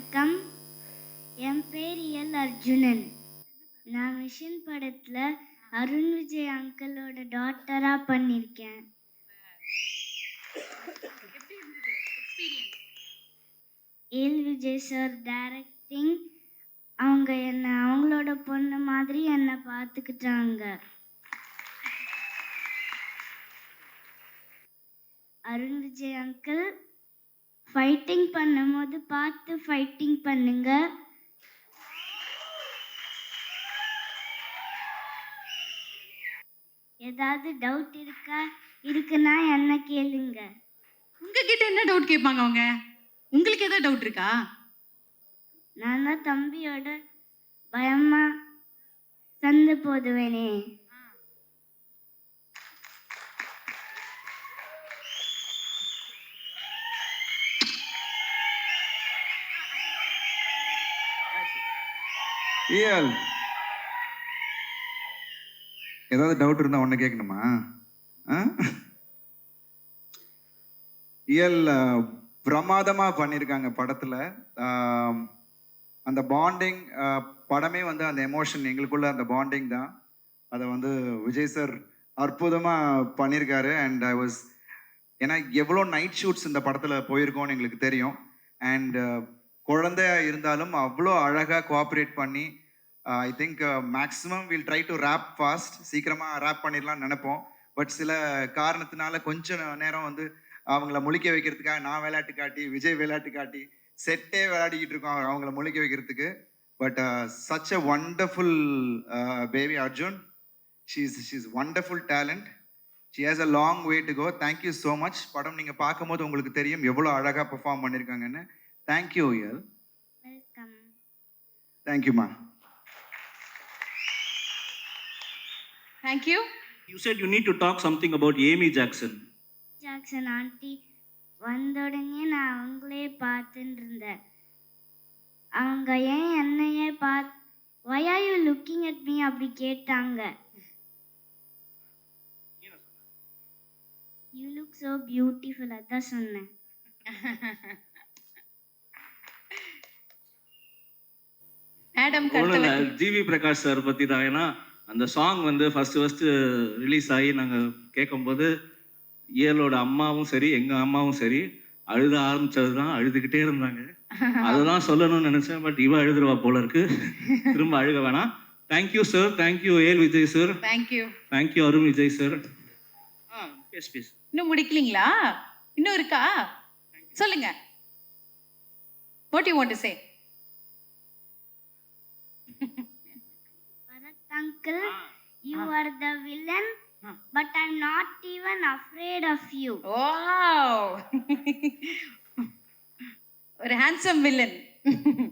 வணக்கம். என் பேர் எல் அர்ஜுனன். நான் மிஷின் படத்தில் அருண் விஜய் அங்கிளோட டாட்டராக பண்ணியிருக்கேன் எல் விஜய் சார் டைரக்டிங் அவங்க என்னை அவங்களோட பொண்ணு மாதிரி என்னை பார்த்துக்கிட்டாங்க. அருண் விஜய் அங்கிள் ஃபைட்டிங் பண்ணும்போது பார்த்து ஃபைட்டிங் பண்ணுங்க. ஏதாவது டவுட் இருக்கா? இருக்குன்னா என்ன கேளுங்க. உங்ககிட்ட என்ன டவுட் கேட்பாங்க அவங்க? உங்களுக்கு ஏதாவது டவுட் இருக்கா? நான் தான் தம்பியோட பயமா சந்து போதுவேனே. இயல் ஏதாவது டவுட் இருந்தா ஒன்று கேட்கணுமா? இயல் பிரமாதமா பண்ணியிருக்காங்க படத்துல. அந்த பாண்டிங் படமே வந்து அந்த எமோஷன் எங்களுக்குள்ள அந்த பாண்டிங் தான். அதை வந்து விஜய் சார் அற்புதமாக பண்ணியிருக்காரு அண்ட் ஐ வாஸ் ஏன்னா எவ்வளோ நைட் ஷூட்ஸ் இந்த படத்தில் போயிருக்கோன்னு எங்களுக்கு தெரியும். அண்ட் குழந்தையா இருந்தாலும் அவ்வளோ அழகாக கோஆப்ரேட் பண்ணி I think maximum will try to wrap fast சீக்கிரமாக ரேப் பண்ணிடலாம்னு நினைப்போம். பட் சில காரணத்தினால கொஞ்சம் நேரம் வந்து அவங்கள முழிக்க வைக்கிறதுக்காக நான் விளையாட்டு காட்டி விஜய் விளையாட்டு காட்டி செட்டே விளையாடிக்கிட்டு இருக்கோம் அவங்கள முழிக்க வைக்கிறதுக்கு. But such a wonderful baby Arjun she's she's wonderful talent she has a long way to go thank you so much படம் நீங்கள் பார்க்கும்போது உங்களுக்கு தெரியும் எவ்வளோ அழகாக பெர்ஃபார்ம் பண்ணியிருக்காங்கன்னு தேங்க்யூ எல் வெல்கம் தேங்க்யூம்மா thank you You said you need to talk something about Amy Jackson. Jackson aunty வந்த உடனே நான் அவங்களே பார்த்துட்டு இருந்தேன் அவங்க ஏன் என்னையே பார்த்து why are you looking at me? அப்படி கேட்டாங்க. யூ லுக் so பியூட்டிஃபுல் அதான் சொன்னேன். மேடம் ஜிவி பிரகாஷ் சார் பற்றி தான் ஏன்னா அந்த சாங் வந்து ஃபஸ்ட்டு ஃபஸ்ட்டு ரிலீஸ் ஆகி நாங்கள் கேட்கும்போது இயலோட அம்மாவும் சரி எங்கள் அம்மாவும் சரி அழுத ஆரம்பிச்சது தான் அழுதுகிட்டே இருந்தாங்க. அதுதான் சொல்லணும்னு நினச்சேன் பட் இவ அழுதுருவா போல இருக்கு. திரும்ப அழுக வேணாம். Thank you sir thank you ஏல் Vijay sir thank you thank you Arun Vijay sir base இன்னும் முடிக்கலீங்களா? இன்னும் இருக்கா? சொல்லுங்க. What you want to say you are the villain but I am not even afraid of you wow ஒரு handsome villain